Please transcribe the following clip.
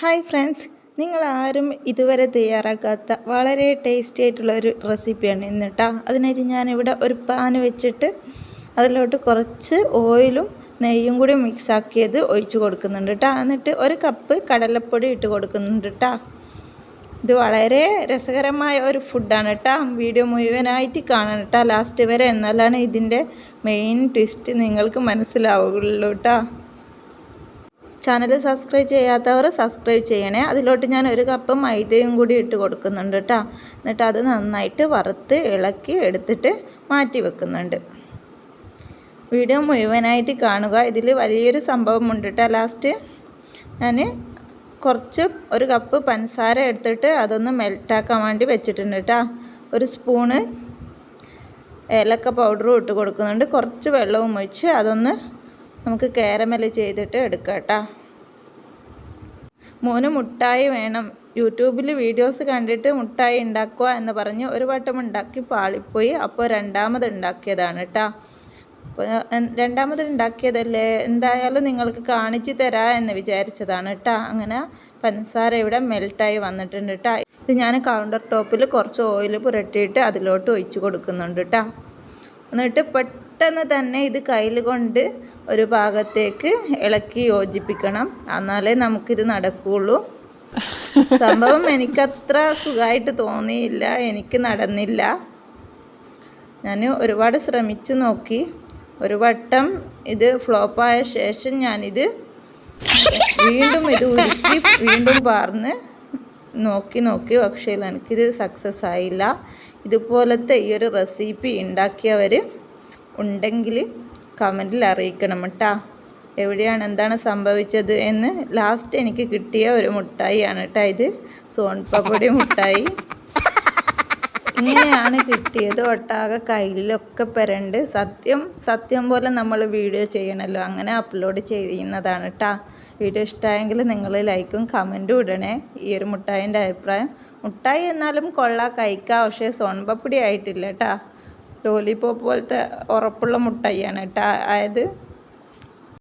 Hi friends നിങ്ങൾ ആരും ഇതുവരെ തയ്യാറാക്കാത്ത വളരെ ടേസ്റ്റി ആയിട്ടുള്ള ഒരു റെസിപ്പിയാണ് ഇന്ന് കേട്ടോ അതിനായിട്ട് ഞാനിവിടെ ഒരു പാൻ വെച്ചിട്ട് അതിലോട്ട് കുറച്ച് ഓയിലും നെയ്യും കൂടി മിക്സ് ആക്കിയത് ഒഴിച്ച് കൊടുക്കുന്നുണ്ട് കേട്ടോ എന്നിട്ട് ഒരു കപ്പ് കടലപ്പൊടി ഇട്ട് കൊടുക്കുന്നുണ്ട് കേട്ടോ ഇത് വളരെ രസകരമായ ഒരു ഫുഡാണ് കേട്ടോ വീഡിയോ മുഴുവനായിട്ട് കാണണം കേട്ടോ ലാസ്റ്റ് വരെ എന്നാലാണ് ഇതിന്റെ മെയിൻ ട്വിസ്റ്റ് നിങ്ങൾക്ക് മനസ്സിലാവുള്ളൂ കേട്ടോ ചാനൽ സബ്സ്ക്രൈബ് ചെയ്യാത്തവർ സബ്സ്ക്രൈബ് ചെയ്യണേ. അതിലോട്ട് ഞാൻ ഒരു കപ്പ് മൈദയും കൂടി ഇട്ട് കൊടുക്കുന്നുണ്ട് കേട്ടോ എന്നിട്ട് അത് നന്നായിട്ട് വറുത്ത് ഇളക്കി എടുത്തിട്ട് മാറ്റി വെക്കുന്നുണ്ട്. വീഡിയോ മുഴുവനായിട്ട് കാണുക. ഇതിൽ വലിയൊരു സംഭവമുണ്ട് കേട്ടോ ലാസ്റ്റ് ഞാൻ കുറച്ച് ഒരു കപ്പ് പഞ്ചസാര എടുത്തിട്ട് അതൊന്ന് മെൽറ്റാക്കാൻ വേണ്ടി വെച്ചിട്ടുണ്ട് കേട്ടോ ഒരു സ്പൂണ് ഏലക്ക പൗഡറും ഇട്ട് കൊടുക്കുന്നുണ്ട്. കുറച്ച് വെള്ളവും ഒഴിച്ച് അതൊന്ന് നമുക്ക് കാരമൽ ചെയ്തിട്ട് എടുക്കാം കേട്ടോ മോന് മുട്ടായി വേണം. യൂട്യൂബിൽ വീഡിയോസ് കണ്ടിട്ട് മുട്ടായി ഉണ്ടാക്കുക എന്ന് പറഞ്ഞ് ഒരു വട്ടം ഉണ്ടാക്കി പാളിപ്പോയി. അപ്പോൾ രണ്ടാമത് ഉണ്ടാക്കിയതാണ് കേട്ടോ രണ്ടാമത് ഉണ്ടാക്കിയതല്ലേ? എന്തായാലും നിങ്ങൾക്ക് കാണിച്ചു തരാ എന്ന് വിചാരിച്ചതാണ് കേട്ടോ അങ്ങനെ പഞ്ചസാര ഇവിടെ മെൽട്ടായി വന്നിട്ടുണ്ട് കേട്ടോ ഇത് ഞാൻ കൗണ്ടർ ടോപ്പിൽ കുറച്ച് ഓയിൽ പുരട്ടിയിട്ട് അതിലോട്ട് ഒഴിച്ചു കൊടുക്കുന്നുണ്ട് കേട്ടോ എന്നിട്ട് പെട്ടെന്ന് തന്നെ ഇത് കയ്യിൽ കൊണ്ട് ഒരു ഭാഗത്തേക്ക് ഇളക്കി യോജിപ്പിക്കണം. എന്നാലേ നമുക്കിത് നടക്കുകയുള്ളൂ സംഭവം എനിക്കത്ര സുഖമായിട്ട് തോന്നിയില്ല. എനിക്ക് നടന്നില്ല. ഞാൻ ഒരുപാട് ശ്രമിച്ചു നോക്കി. ഒരു വട്ടം ഇത് ഫ്ലോപ്പായ ശേഷം ഞാനിത് വീണ്ടും ഇത് ഉരുക്കി വീണ്ടും പാർന്ന് നോക്കി നോക്കി പക്ഷേ എനിക്കിത് സക്സസ് ആയില്ല. ഇതുപോലത്തെ ഈ ഒരു റെസിപ്പി ഉണ്ടാക്കിയവർ ഉണ്ടെങ്കിൽ കമന്റിൽ അറിയിക്കണം കേട്ടോ എവിടെയാണ് എന്താണ് സംഭവിച്ചത് എന്ന് ലാസ്റ്റ് എനിക്ക് കിട്ടിയ ഒരു മുട്ടായിയാണ് കേട്ടോ ഇത്. സോൺപപ്പൊടി മുട്ടായി. ഇങ്ങനെയാണ് കിട്ടിയത്. ഒട്ടാകെ കയ്യിലൊക്കെ പെരണ്ട്. സത്യം സത്യം പോലെ നമ്മൾ വീഡിയോ ചെയ്യണമല്ലോ അങ്ങനെ അപ്ലോഡ് ചെയ്യുന്നതാണ് കേട്ടോ വീഡിയോ ഇഷ്ടമായെങ്കിൽ നിങ്ങൾ ലൈക്കും കമന്റും ഇടണേ. ഈ ഒരു മുട്ടായിന്റെ അഭിപ്രായം. മുട്ടായി എന്നാലും കൊള്ളാം. കഴിക്കാം. പക്ഷേ സോൺപപ്പിടി ആയിട്ടില്ല കേട്ടോ ലോലിപോപ്പ് പോലത്തെ ഉറപ്പുള്ള മുട്ടായിയാണ് കേട്ടോ ആയത്